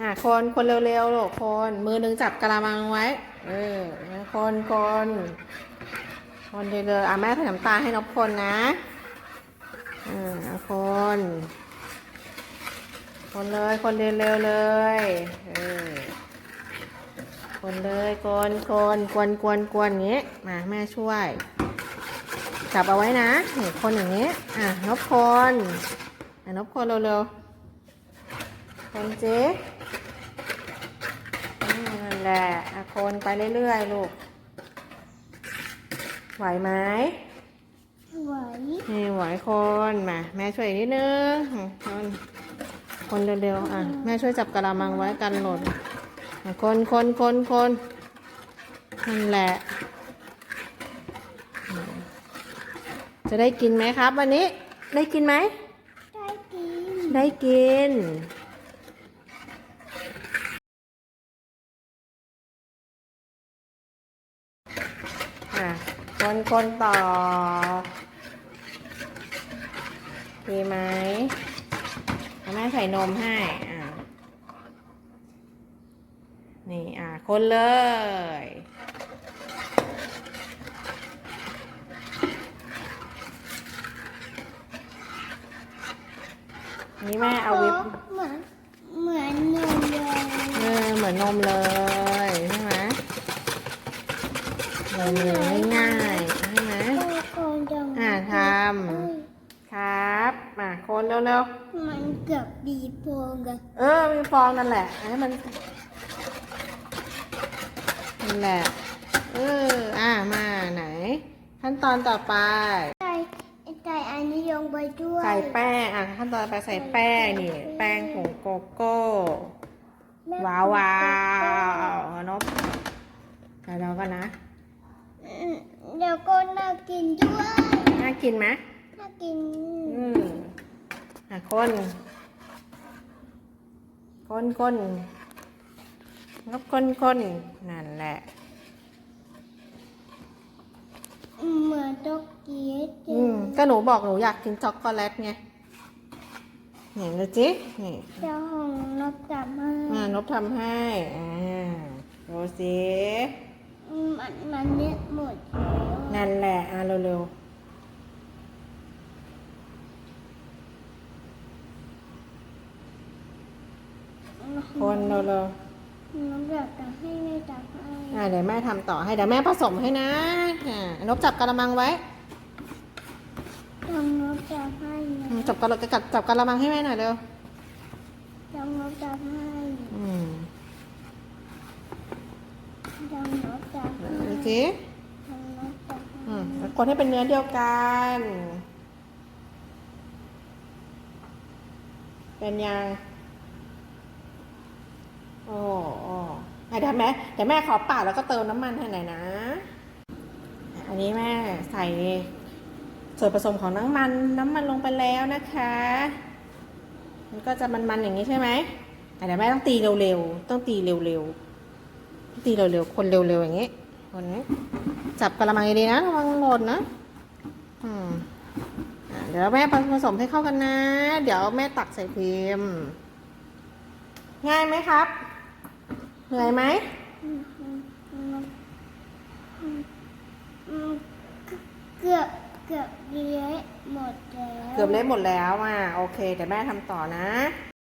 อะคนคนเร็วๆลูกคนมือหนึ่งจับกระมังไว้ เออคนคนคนเร็วๆอะแม่ใส่น้ำตาลให้นบคนนะอ่าอะคน คนเลยคนเร็วๆเลยเออคนเลยคนคนกวนกวนกวนอย่างงี้มาแม่ช่วย จับเอาไว้นะนี่คนอย่างนี้อะนบคนอะนบคนเร็วๆคนเจ๊ แหละอะคนไปเรื่อยๆลูก ไหวไหมไหวนี่ไหวคนมา แม่ช่วยอีกนิดนึงคนคนเร็วๆอะแม่ช่วยจับกระมังไว้กันหล่นอะคนคนคนคนนั่นแหละ จะได้กินไหมครับ วันนี้ได้กินไหมได้กิน ได้กิน อะ คนคนต่อ ดีไหมเอาแม่ใส่นมให้ อะนี่ อะคนเลย นี่แม่เอาวิปเหมือน เหมือนนมเลย เออ เหมือนนมเลยใช่ไหม เหมือนเหมือนง่ายๆใช่ไหมตัวโกนจังอ่าทเอ้ยำครับมาคนเร็วมันเกือบดีโพงกันๆเออมีฟองนั่นแหละให้มันนั่นแหละเอออ่ามาไหน ขั้นตอนต่อไปใส่ใส่อันนี้ลงไปด้วยใส่แป้งอะขั้นตอนต่อไปใส่แป้งนี่แป้งผงโกโก้แม่ว้าวว้าวๆนบเดี๋ยวเรากันนะอื มเดี๋ยวก็น่ากินด้วยน่ากินไหมน่ากิน อืมอะคน คนคนงบคนคนนั่นแหละเหมือนช็อกโกแลตอืมก็หนูบอกหนูอยากกินช็อกโกแลตไงเห็นดูจินี่เจ้าของนกจับมาอ่านบทำให้อ่าดูสิ มันมันเนี่ยหมดแล้วนั่นแหละอ่าเร็วๆคนเร็วน้องอยากจะให้แม่จับให้ๆอ่าเดี๋ยวแม่ทำต่อให้เดี๋ยวแม่ผสมให้นะอ่านบจับกระมังไว้น้องนกจับให้อืมนะจับกระจับจับกระมังให้แม่หน่อยเร็ว น้องนกจับให้ อืม น้องนกจับให้ ดู สิน้องนกจับให้อืมแล้วกดให้เป็นเนื้อเดียวกัน เป็นยังโอ้โอ้อะเดี๋ยวแม่เดี๋ยวแม่ขอเปล่าแล้วก็เติมน้ำมันให้หน่อยนะ อันนี้แม่ใส่ส่วนผสมของน้ำมันน้ำมันลงไปแล้วนะคะ มันก็จะมันๆอย่างนี้ใช่ไหมอะเดี๋ยวแม่ต้องตีเร็วๆ ต้องตีเร็วๆต้องตีเร็วๆ คนเร็วๆ อย่างนี้ คนนี้จับกระมังดีๆนะระวังหล่นนะอืมอะเดี๋ยวแม่ผสมให้เข้ากันนะ เดี๋ยวแม่ตักใส่พิมพ์ง่ายไหมครับ เหนื่อยไหมอืมอืมอืมอืมอืมเกือบเกือบเละหมดแล้ว เกือบเละหมดแล้วอะโอเคเดี๋ยวแม่ทำต่อนะอ